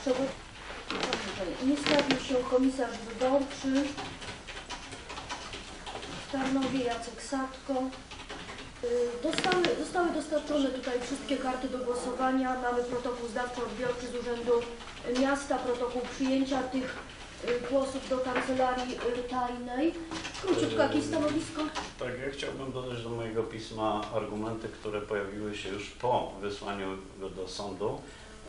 przewod... nie stawił się komisarz wyborczy w Tarnowie Jacek Sadko. Y, Dostały, zostały dostarczone tutaj wszystkie karty do głosowania. Mamy protokół zdawczo-odbiorczy z Urzędu Miasta, protokół przyjęcia tych y, głosów do kancelarii y, tajnej. Króciutko jakieś stanowisko? Tak, ja chciałbym dodać do mojego pisma argumenty, które pojawiły się już po wysłaniu go do sądu,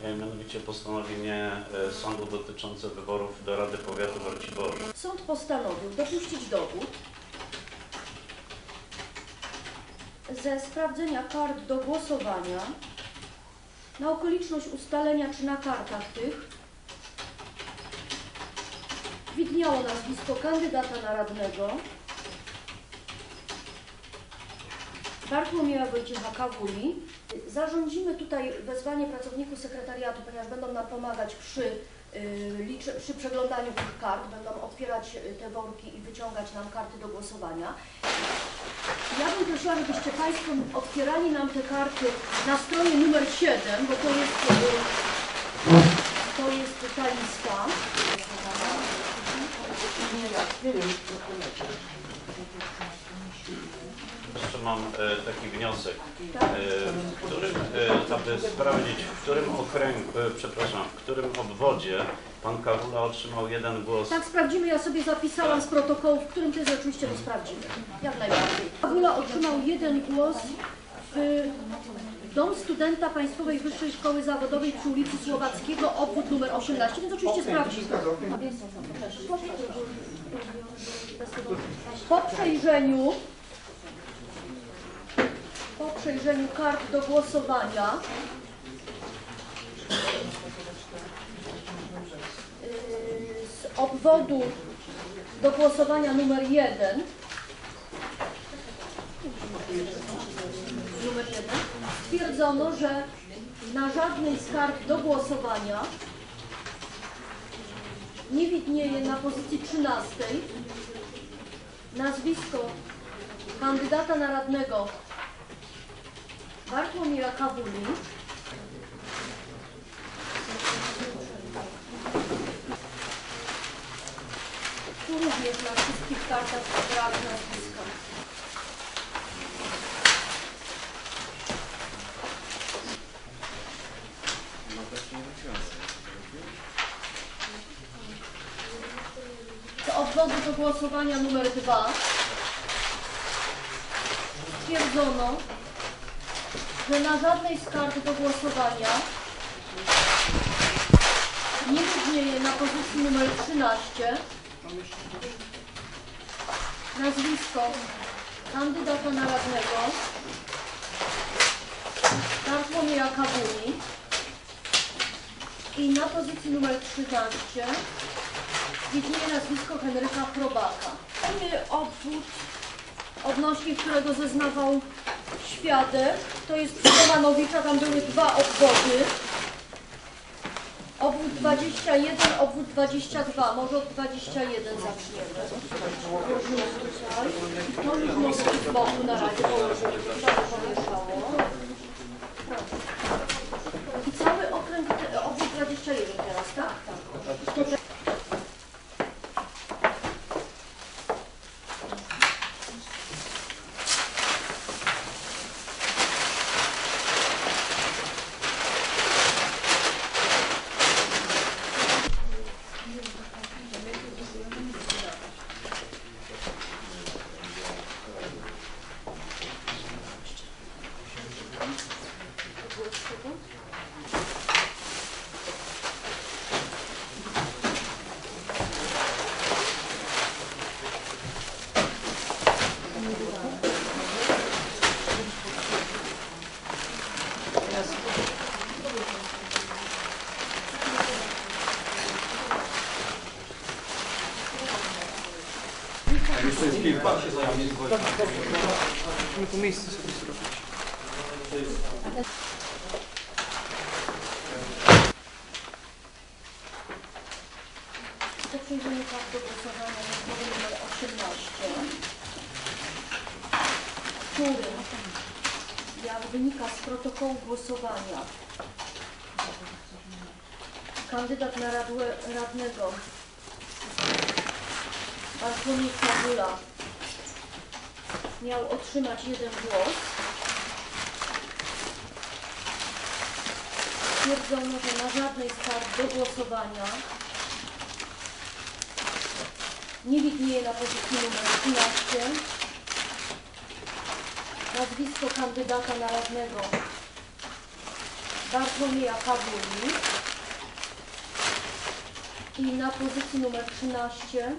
mianowicie postanowienie e, sądu dotyczące wyborów do Rady Powiatu w Raciborzu. Sąd postanowił dopuścić dowód ze sprawdzenia kart do głosowania na okoliczność ustalenia, czy na kartach tych widniało nazwisko kandydata na radnego Bartłomieja Wojciecha Kawuli. Zarządzimy tutaj wezwanie pracowników sekretariatu, ponieważ będą nam pomagać przy, y, przy przeglądaniu tych kart, będą otwierać y, te worki i wyciągać nam karty do głosowania. Ja bym prosiła, żebyście Państwo otwierali nam te karty na stronie numer 7, bo to jest, y, to jest ta lista. Jeszcze mam e, taki wniosek, e, w którym, e, aby sprawdzić, w którym okręgu, przepraszam, w którym obwodzie pan Karula otrzymał jeden głos. Tak, sprawdzimy. Ja sobie zapisałam z protokołu, w którym to jest oczywiście to sprawdzimy. Jak najbardziej. Pawula otrzymał jeden głos w Dom Studenta Państwowej Wyższej Szkoły Zawodowej przy ulicy Słowackiego, obwód numer 18, więc oczywiście sprawdzimy. Po przejrzeniu po przejrzeniu kart do głosowania. Yy, z obwodu do głosowania numer 1 numer 1 stwierdzono, że na żadnej z kart do głosowania nie widnieje na pozycji 13 nazwisko kandydata na radnego Bartłomieja Kawuli Tu również na wszystkich kartach brak nazwiska. Z obwodu do głosowania numer 2 stwierdzono, że na żadnej z kart do głosowania nie widnieje na pozycji numer 13 nazwisko kandydata na radnego Bartłomieja Kawuli i na pozycji numer 13 widnieje nazwisko Henryka Chrobaka. Mamy obwód odnośnie którego zeznawał świadek, to jest przy Romanowicza, tam były dwa obwody. Obwód 21, obwód 22, może od 21 zaczniemy. Położymy tutaj. Już może z boku na razie położymy, żeby pomieszało. I cały okręg, obwód 21 teraz? Tak. Compromisso. Głosowania, kandydat na radłe, radnego. Bartłomiej Kabula miał otrzymać jeden głos. Stwierdzono, że na żadnej z kart do głosowania nie widnieje na pozycji numer 13 nazwisko kandydata na radnego Bartłomieja Kabuli i na pozycji numer 13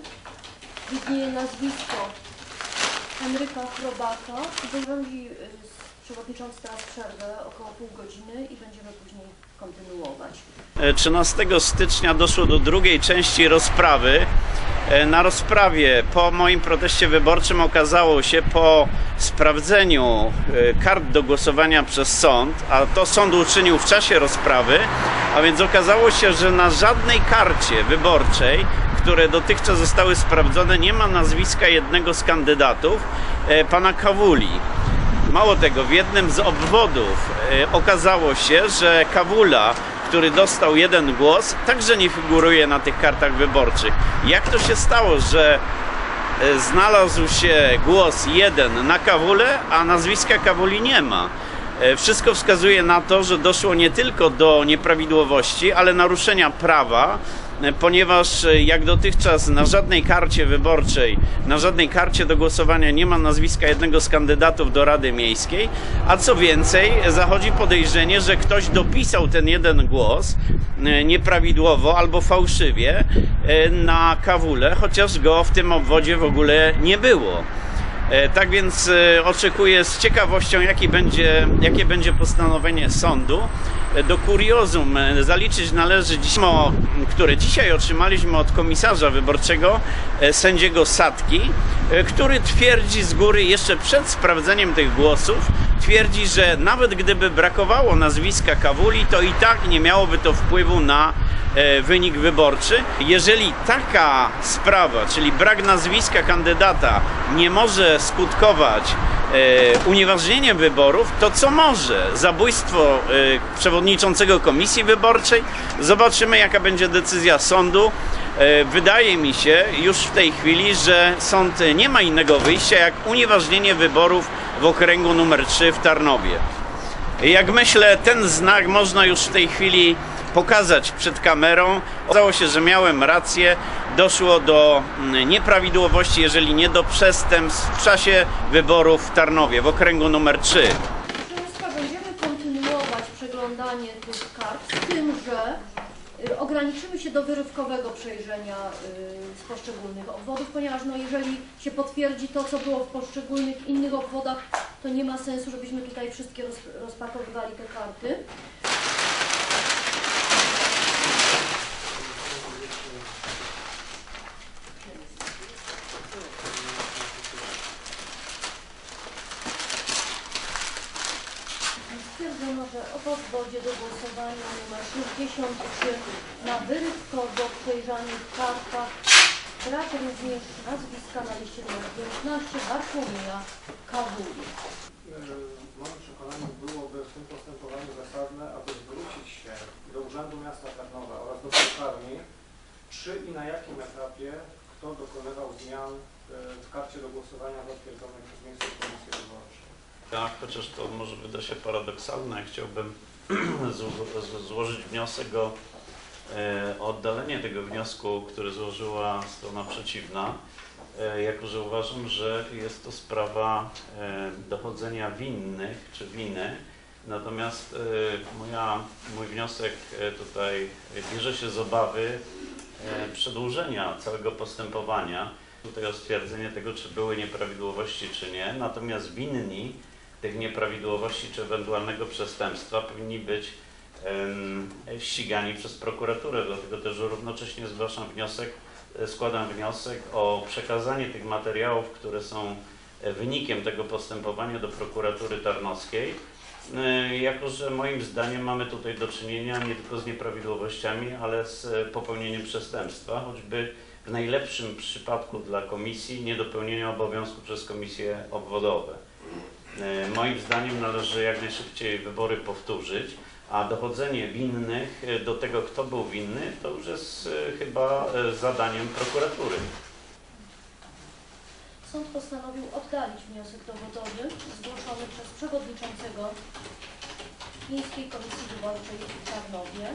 widnieje nazwisko Henryka Chrobaka. Wyrządzi y, przewodniczący teraz przerwę około pół godziny i będziemy później kontynuować. 13 stycznia doszło do drugiej części rozprawy. E, Na rozprawie po moim proteście wyborczym okazało się po sprawdzeniu e, kart do głosowania przez sąd, a to sąd uczynił w czasie rozprawy, a więc okazało się, że na żadnej karcie wyborczej, które dotychczas zostały sprawdzone, nie ma nazwiska jednego z kandydatów, e, pana Kawuli. Mało tego, w jednym z obwodów okazało się, że Kawula, który dostał jeden głos, także nie figuruje na tych kartach wyborczych. Jak to się stało, że e, znalazł się głos jeden na Kawulę, a nazwiska Kawuli nie ma? E, Wszystko wskazuje na to, że doszło nie tylko do nieprawidłowości, ale naruszenia prawa, ponieważ e, jak dotychczas na żadnej karcie wyborczej, na żadnej karcie do głosowania nie ma nazwiska jednego z kandydatów do Rady Miejskiej, a co więcej, zachodzi podejrzenie, że ktoś dopisał ten jeden głos e, nieprawidłowo albo fałszywie e, na kawulę, chociaż go w tym obwodzie w ogóle nie było. Tak więc oczekuję z ciekawością, jaki będzie, jakie będzie postanowienie sądu. Do kuriozum e, zaliczyć należy pismo, które dzisiaj otrzymaliśmy od komisarza wyborczego, e, sędziego Satki, e, który twierdzi z góry jeszcze przed sprawdzeniem tych głosów, twierdzi, że nawet gdyby brakowało nazwiska Kawuli, to i tak nie miałoby to wpływu na wynik wyborczy. Jeżeli taka sprawa, czyli brak nazwiska kandydata nie może skutkować unieważnieniem wyborów, to co może? Zabójstwo e, przewodniczącego komisji wyborczej? Zobaczymy jaka będzie decyzja sądu. E, Wydaje mi się już w tej chwili, że sąd nie ma innego wyjścia jak unieważnienie wyborów w okręgu numer 3 w Tarnowie. Jak myślę, ten znak można już w tej chwili pokazać przed kamerą. Okazało się, że miałem rację. Doszło do mm, nieprawidłowości, jeżeli nie do przestępstw w czasie wyborów w Tarnowie w okręgu numer 3. Proszę Państwa, będziemy kontynuować przeglądanie tych kart, z tym, że y, ograniczymy się do wyrywkowego przejrzenia y, z poszczególnych obwodów, ponieważ no, jeżeli się potwierdzi to, co było w poszczególnych innych obwodach, to nie ma sensu, żebyśmy tutaj wszystkie roz, rozpakowywali te karty. Stwierdzono, że o podwodzie głosowania numer 63 na wyrywkowo przejrzanych kartach brak również nazwiska na liście numer 19 Bartłomieja Kawuli. W moim przekonaniu byłoby w tym postępowaniu zasadne, aby zwrócić się do Urzędu Miasta Tarnowa oraz do Poskarni, czy i na jakim etapie kto dokonywał zmian e, w karcie do głosowania zatwierdzonej przez Miejską Komisję Wyborczą. Tak, chociaż to może wyda się paradoksalne. Chciałbym złożyć wniosek o e, oddalenie tego wniosku, który złożyła strona przeciwna, e, jako że uważam, że jest to sprawa e, dochodzenia winnych czy winy. Natomiast moja, mój wniosek tutaj bierze się z obawy przedłużenia całego postępowania. Tutaj o stwierdzenie tego, czy były nieprawidłowości, czy nie. Natomiast winni tych nieprawidłowości czy ewentualnego przestępstwa powinni być ścigani przez prokuraturę. Dlatego też równocześnie zgłaszam wniosek, e, składam wniosek o przekazanie tych materiałów, które są e, wynikiem tego postępowania do prokuratury tarnowskiej. E, Jako, że moim zdaniem mamy tutaj do czynienia nie tylko z nieprawidłowościami, ale z popełnieniem przestępstwa, choćby w najlepszym przypadku dla komisji niedopełnienia obowiązku przez komisje obwodowe. E, Moim zdaniem należy jak najszybciej wybory powtórzyć, a dochodzenie winnych e, do tego, kto był winny, to już jest e, chyba zadaniem prokuratury. Sąd postanowił oddalić wniosek dowodowy zgłoszony przez przewodniczącego Miejskiej Komisji Wyborczej w Tarnowie.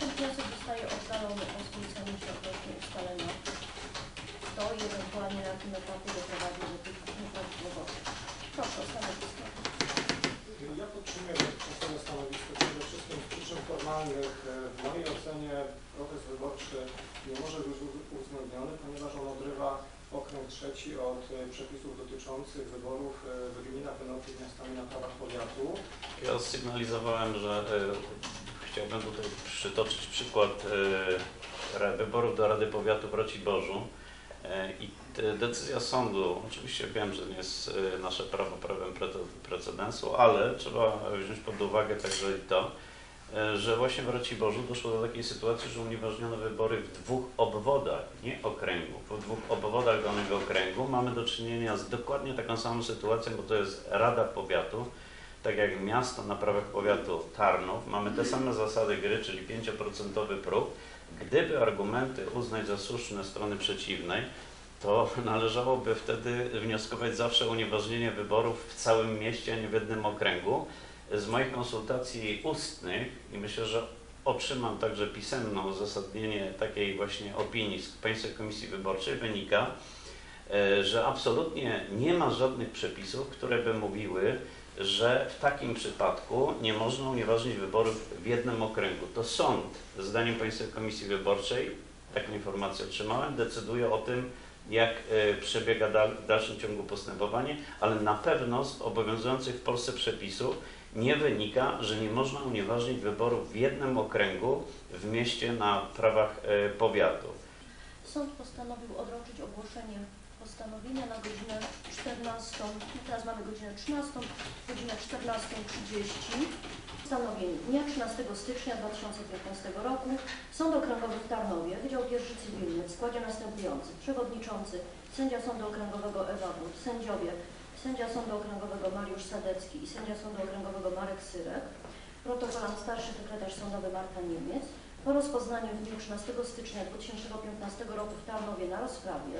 Ten wniosek zostaje oddalony o się odnośnie ustalenia, kto i ewentualnie na jakim etapie doprowadził do tych nieprawidłowości. Proszę o stanowisko. Ja podtrzymuję przedstawione stanowisko. Przede wszystkim z przyczyn formalnych e, w mojej ocenie protest wyborczy nie może być uwzględniony, ponieważ on odrywa okręg trzeci od e, przepisów dotyczących wyborów w gminach będących miastami na prawach powiatu. Ja sygnalizowałem, że e, chciałbym tutaj przytoczyć przykład wyborów do Rady Powiatu w Raciborzu. E, I decyzja sądu, oczywiście wiem, że nie jest e, nasze prawo prawem pre- precedensu, ale trzeba wziąć pod uwagę także i to, e, że właśnie w Raciborzu doszło do takiej sytuacji, że unieważniono wybory w dwóch obwodach, nie okręgu. W dwóch obwodach danego okręgu mamy do czynienia z dokładnie taką samą sytuacją, bo to jest Rada Powiatu, tak jak miasto na prawach powiatu Tarnów, mamy te same zasady gry, czyli 5% próg. Gdyby argumenty uznać za słuszne strony przeciwnej, to należałoby wtedy wnioskować zawsze unieważnienie wyborów w całym mieście, a nie w jednym okręgu. Z moich konsultacji ustnych i myślę, że otrzymam także pisemne uzasadnienie takiej właśnie opinii z Państwowej Komisji Wyborczej wynika, e, że absolutnie nie ma żadnych przepisów, które by mówiły, że w takim przypadku nie można unieważnić wyborów w jednym okręgu. To sąd, zdaniem Państwowej Komisji Wyborczej, taką informację otrzymałem, decyduje o tym, jak e, przebiega dal, w dalszym ciągu postępowanie, ale na pewno z obowiązujących w Polsce przepisów nie wynika, że nie można unieważnić wyborów w jednym okręgu w mieście na prawach e, powiatu. Sąd postanowił odroczyć ogłoszenie postanowienia na godzinę 14. Teraz mamy godzinę 13, godzinę 14.30. Stanowień dnia 13 stycznia 2015 roku Sąd Okręgowy w Tarnowie, Wydział Pierwszy Cywilny w składzie następującym. Przewodniczący, sędzia Sądu Okręgowego Ewa Wód, sędziowie, sędzia Sądu Okręgowego Mariusz Sadecki i sędzia Sądu Okręgowego Marek Syrek, protokolant starszy sekretarz sądowy Marta Niemiec, po rozpoznaniu w dniu 13 stycznia 2015 roku w Tarnowie na rozprawie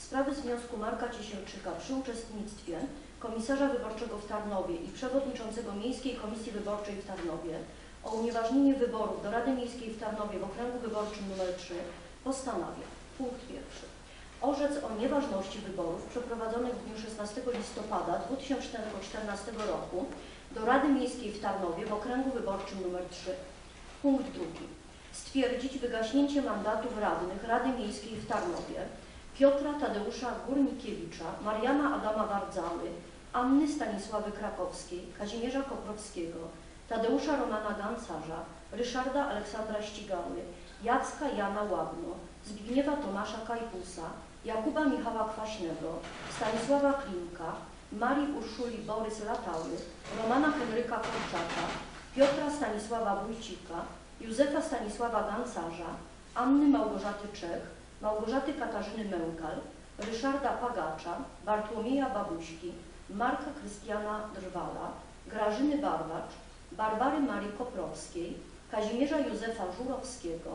sprawy z wniosku Marka Ciesielczyka przy uczestnictwie komisarza wyborczego w Tarnowie i przewodniczącego Miejskiej Komisji Wyborczej w Tarnowie o unieważnienie wyborów do Rady Miejskiej w Tarnowie w okręgu wyborczym nr 3 postanawia punkt pierwszy orzec o nieważności wyborów przeprowadzonych w dniu 16 listopada 2014 roku do Rady Miejskiej w Tarnowie w okręgu wyborczym nr 3. Punkt drugi. Stwierdzić wygaśnięcie mandatów radnych Rady Miejskiej w Tarnowie Piotra Tadeusza Górnikiewicza, Mariana Adama Wardzały, Anny Stanisławy Krakowskiej, Kazimierza Koprowskiego, Tadeusza Romana Gancarza, Ryszarda Aleksandra Ścigały, Jacka Jana Łabno, Zbigniewa Tomasza Kajpusa, Jakuba Michała Kwaśnego, Stanisława Klimka, Marii Urszuli Borys Latały, Romana Henryka Korczaka, Piotra Stanisława Wójcika, Józefa Stanisława Gancarza, Anny Małgorzaty Czech, Małgorzaty Katarzyny Mękal, Ryszarda Pagacza, Bartłomieja Babuśki, Marka Krystiana Drwala, Grażyny Barbacz, Barbary Marii Koprowskiej, Kazimierza Józefa Żurowskiego,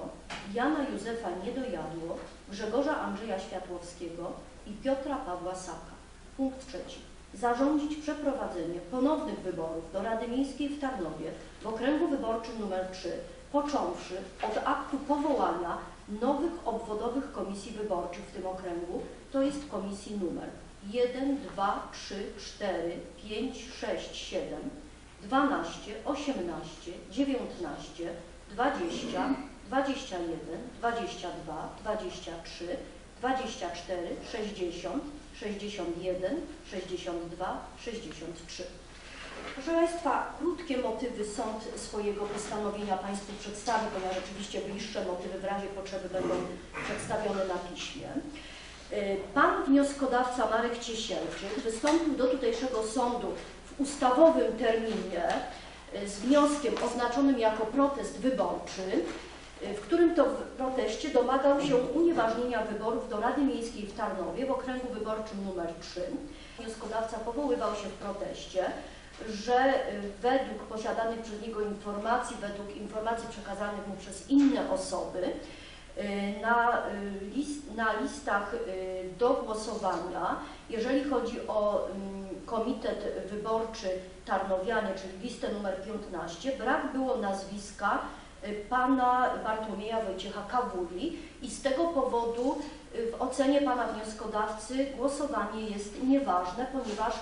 Jana Józefa Niedojadło, Grzegorza Andrzeja Światłowskiego i Piotra Pawła Saka. Punkt trzeci. Zarządzić przeprowadzenie ponownych wyborów do Rady Miejskiej w Tarnowie w okręgu wyborczym nr 3, począwszy od aktu powołania nowych obwodowych komisji wyborczych w tym okręgu, to jest komisji numer 1, 2, 3, 4, 5, 6, 7, 12, 18, 19, 20, 21, 22, 23, 24, 60, 61, 62, 63. Proszę Państwa, krótkie motywy sąd swojego postanowienia Państwu przedstawi, ponieważ oczywiście bliższe motywy w razie potrzeby będą przedstawione na piśmie. Y, Pan wnioskodawca Marek Ciesielczyk wystąpił do tutejszego sądu w ustawowym terminie y, z wnioskiem oznaczonym jako protest wyborczy y, w którym to proteście domagał się unieważnienia wyborów do Rady Miejskiej w Tarnowie w okręgu wyborczym numer 3. Wnioskodawca powoływał się w proteście, że y, według posiadanych przez niego informacji, według informacji przekazanych mu przez inne osoby, y, na, y, list, na listach do głosowania, jeżeli chodzi o mm, Komitet Wyborczy Tarnowianie, czyli listę numer 15, brak było nazwiska pana Bartłomieja Wojciecha Kawuli i z tego powodu w ocenie pana wnioskodawcy głosowanie jest nieważne, ponieważ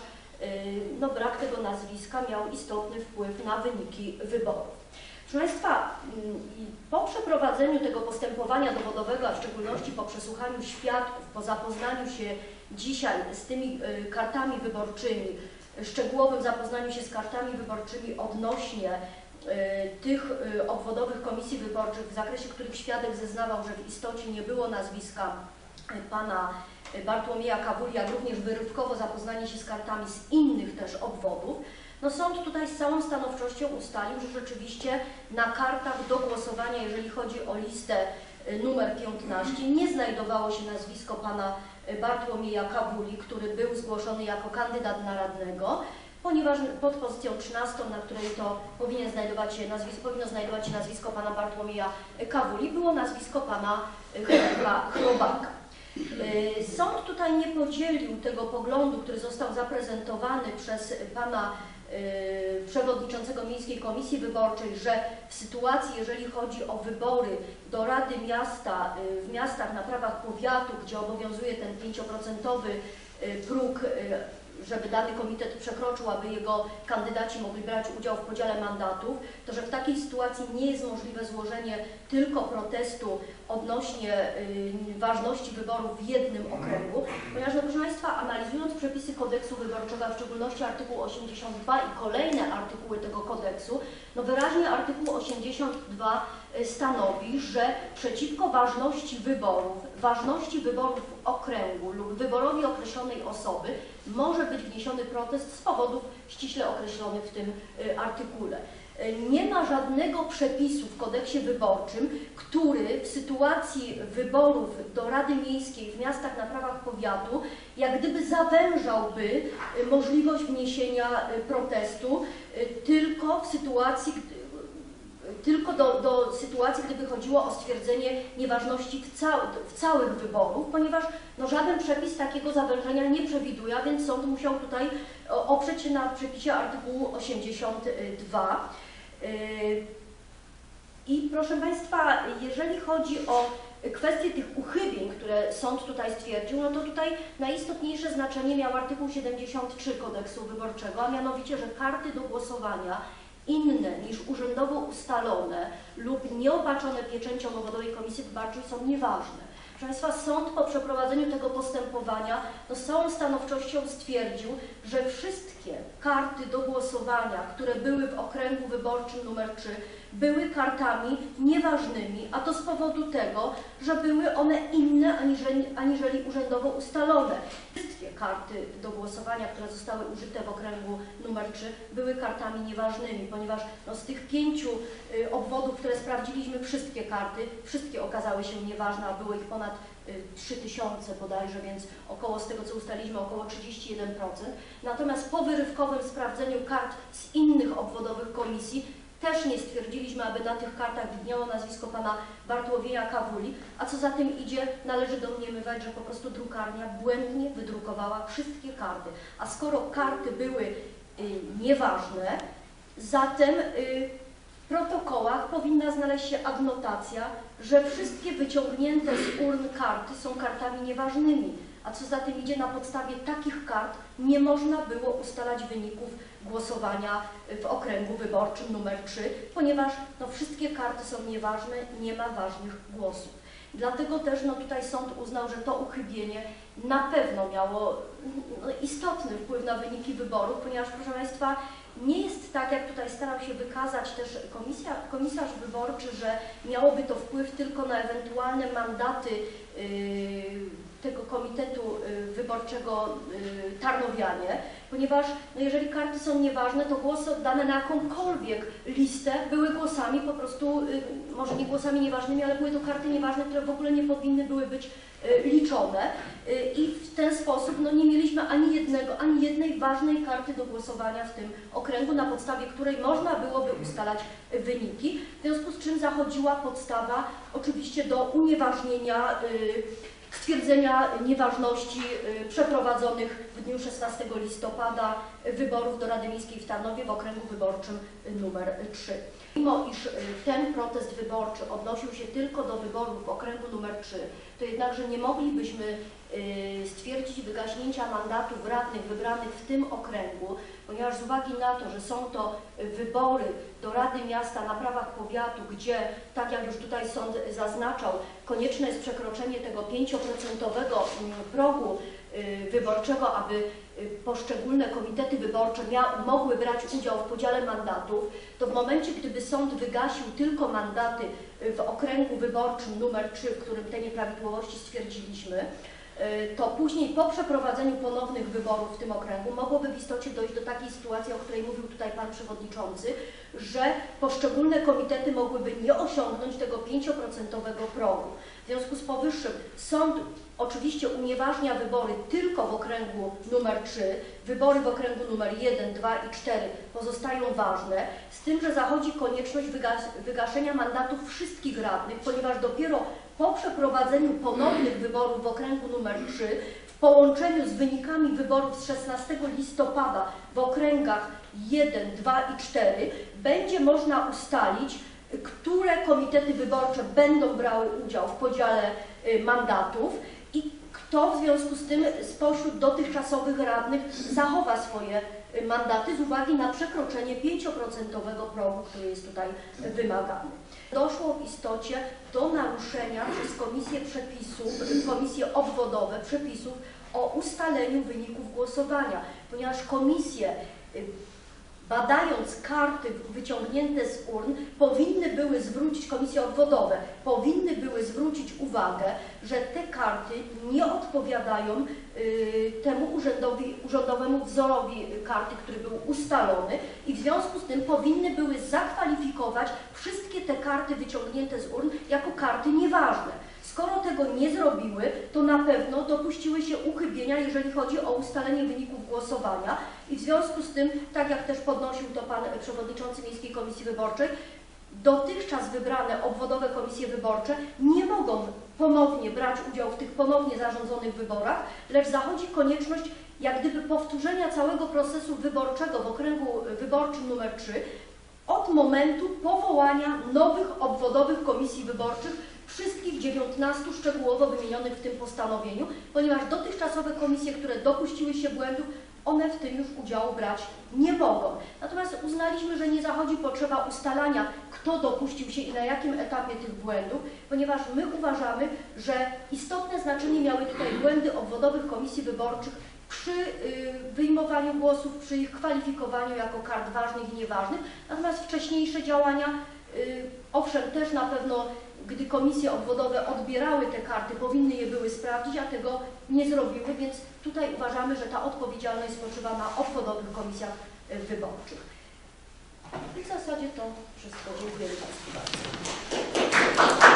no, brak tego nazwiska miał istotny wpływ na wyniki wyborów. Proszę Państwa, mm, po przeprowadzeniu tego postępowania dowodowego, a w szczególności po przesłuchaniu świadków, po zapoznaniu się dzisiaj z tymi y, kartami wyborczymi, szczegółowym zapoznaniu się z kartami wyborczymi odnośnie y, tych y, obwodowych komisji wyborczych, w zakresie których świadek zeznawał, że w istocie nie było nazwiska y, pana y, Bartłomieja Kawuli, jak również wyrywkowo zapoznanie się z kartami z innych też obwodów, no sąd tutaj z całą stanowczością ustalił, że rzeczywiście na kartach do głosowania, jeżeli chodzi o listę y, numer 15, nie znajdowało się nazwisko pana y, Bartłomieja Kawuli, który był zgłoszony jako kandydat na radnego, ponieważ pod pozycją 13, na której to powinien znajdować się nazwisko, powinno znajdować się nazwisko pana Bartłomieja Kawuli, było nazwisko pana y, Chrobaka. Y, Sąd tutaj nie podzielił tego poglądu, który został zaprezentowany przez pana y, przewodniczącego Miejskiej Komisji Wyborczej, że w sytuacji, jeżeli chodzi o wybory do Rady Miasta y, w miastach na prawach powiatu, gdzie obowiązuje ten 5% y, próg, żeby dany komitet przekroczył, aby jego kandydaci mogli brać udział w podziale mandatów, to że w takiej sytuacji nie jest możliwe złożenie tylko protestu odnośnie y, ważności wyborów w jednym okręgu, ponieważ, no, proszę Państwa, analizując przepisy kodeksu wyborczego, w szczególności artykuł 82 i kolejne artykuły tego kodeksu, no wyraźnie artykuł 82 y, stanowi, że przeciwko ważności wyborów, ważności wyborów w okręgu lub wyborowi określonej osoby może być wniesiony protest z powodów ściśle określonych w tym y, artykule. Y, Nie ma żadnego przepisu w kodeksie wyborczym, który w sytuacji wyborów do Rady Miejskiej w miastach na prawach powiatu, jak gdyby zawężałby y, możliwość wniesienia y, protestu tylko w sytuacji, tylko do, do sytuacji, gdyby chodziło o stwierdzenie nieważności w, cał, w całych wyborów, ponieważ no, żaden przepis takiego zawężenia nie przewiduje, więc sąd musiał tutaj o, oprzeć się na przepisie artykułu 82. Yy, I proszę Państwa, jeżeli chodzi o kwestie tych uchybień, które sąd tutaj stwierdził, no to tutaj najistotniejsze znaczenie miał artykuł 73 kodeksu wyborczego, a mianowicie, że karty do głosowania inne niż urzędowo ustalone lub nieopatrzone pieczęcią dowodowej komisji wyborczej są nieważne. Proszę Państwa, sąd po przeprowadzeniu tego postępowania no, z całą stanowczością stwierdził, że wszystkie karty do głosowania, które były w okręgu wyborczym numer 3, były kartami nieważnymi, a to z powodu tego, że były one inne aniżeli, aniżeli urzędowo ustalone. Wszystkie karty do głosowania, które zostały użyte w okręgu numer 3, były kartami nieważnymi, ponieważ no, z tych pięciu y, obwodów, które sprawdziliśmy, wszystkie karty, wszystkie okazały się nieważne, a było ich ponad y, 3000 bodajże, więc około z tego co ustaliliśmy około 31%. Natomiast po wyrywkowym sprawdzeniu kart z innych obwodowych komisji też nie stwierdziliśmy, aby na tych kartach widniało nazwisko pana Bartłomieja Kawuli, a co za tym idzie, należy domniemywać, że po prostu drukarnia błędnie wydrukowała wszystkie karty. A skoro karty były y, nieważne, zatem y, w protokołach powinna znaleźć się adnotacja, że wszystkie wyciągnięte z urn karty są kartami nieważnymi, a co za tym idzie, na podstawie takich kart nie można było ustalać wyników głosowania w okręgu wyborczym numer 3, ponieważ no, wszystkie karty są nieważne, nie ma ważnych głosów. Dlatego też no, tutaj sąd uznał, że to uchybienie na pewno miało no, istotny wpływ na wyniki wyborów, ponieważ proszę Państwa, nie jest tak, jak tutaj starał się wykazać też komisja, komisarz wyborczy, że miałoby to wpływ tylko na ewentualne mandaty yy, tego Komitetu y, Wyborczego y, Tarnowianie, ponieważ no jeżeli karty są nieważne, to głosy oddane na jakąkolwiek listę były głosami po prostu, y, może nie głosami nieważnymi, ale były to karty nieważne, które w ogóle nie powinny były być liczone. I w ten sposób no, nie mieliśmy ani jednego, ani jednej ważnej karty do głosowania w tym okręgu, na podstawie której można byłoby ustalać wyniki, w związku z czym zachodziła podstawa oczywiście do unieważnienia stwierdzenia nieważności y, przeprowadzonych w dniu 16 listopada wyborów do Rady Miejskiej w Tarnowie w okręgu wyborczym numer 3. Mimo iż y, ten protest wyborczy odnosił się tylko do wyborów w okręgu numer 3, to jednakże nie moglibyśmy y, stwierdzić wygaśnięcia mandatów radnych wybranych w tym okręgu, ponieważ z uwagi na to, że są to wybory do Rady Miasta na prawach powiatu, gdzie, tak jak już tutaj sąd zaznaczał, konieczne jest przekroczenie tego 5% mm, progu wyborczego, aby y, poszczególne komitety wyborcze mia- mogły brać udział w podziale mandatów, to w momencie, gdyby sąd wygasił tylko mandaty y, w okręgu wyborczym numer 3, w którym te nieprawidłowości stwierdziliśmy, y, to później po przeprowadzeniu ponownych wyborów w tym okręgu mogłoby w istocie dojść do takiej sytuacji, o której mówił tutaj Pan Przewodniczący, że poszczególne komitety mogłyby nie osiągnąć tego 5% progu. W związku z powyższym sąd oczywiście unieważnia wybory tylko w okręgu numer 3, wybory w okręgu numer 1, 2 i 4 pozostają ważne, z tym, że zachodzi konieczność wygas- wygaszenia mandatów wszystkich radnych, ponieważ dopiero po przeprowadzeniu ponownych wyborów w okręgu numer 3 w połączeniu z wynikami wyborów z 16 listopada w okręgach 1, 2 i 4 będzie można ustalić, które komitety wyborcze będą brały udział w podziale y, mandatów i kto w związku z tym spośród dotychczasowych radnych zachowa swoje y, mandaty z uwagi na przekroczenie 5% progu, który jest tutaj wymagany. Doszło w istocie do naruszenia przez komisję przepisów, komisje obwodowe przepisów o ustaleniu wyników głosowania, ponieważ komisje y, badając karty wyciągnięte z urn, powinny były zwrócić, komisje obwodowe, powinny były zwrócić uwagę, że te karty nie odpowiadają y, temu urzędowi, urzędowemu wzorowi karty, który był ustalony i w związku z tym powinny były zakwalifikować wszystkie te karty wyciągnięte z urn jako karty nieważne. Skoro tego nie zrobiły, to na pewno dopuściły się uchybienia, jeżeli chodzi o ustalenie wyników głosowania i w związku z tym, tak jak też podnosił to Pan Przewodniczący Miejskiej Komisji Wyborczej, dotychczas wybrane obwodowe komisje wyborcze nie mogą ponownie brać udziału w tych ponownie zarządzonych wyborach, lecz zachodzi konieczność jak gdyby powtórzenia całego procesu wyborczego w okręgu wyborczym numer 3 od momentu powołania nowych obwodowych komisji wyborczych wszystkich 19 szczegółowo wymienionych w tym postanowieniu, ponieważ dotychczasowe komisje, które dopuściły się błędów, one w tym już udziału brać nie mogą. Natomiast uznaliśmy, że nie zachodzi potrzeba ustalania, kto dopuścił się i na jakim etapie tych błędów, ponieważ my uważamy, że istotne znaczenie miały tutaj błędy obwodowych komisji wyborczych przy y, wyjmowaniu głosów, przy ich kwalifikowaniu jako kart ważnych i nieważnych, natomiast wcześniejsze działania, y, owszem, też na pewno gdy komisje obwodowe odbierały te karty, powinny je były sprawdzić, a tego nie zrobiły, więc tutaj uważamy, że ta odpowiedzialność spoczywa na obwodowych komisjach e, wyborczych. I w zasadzie to wszystko. Dziękuję Państwu bardzo.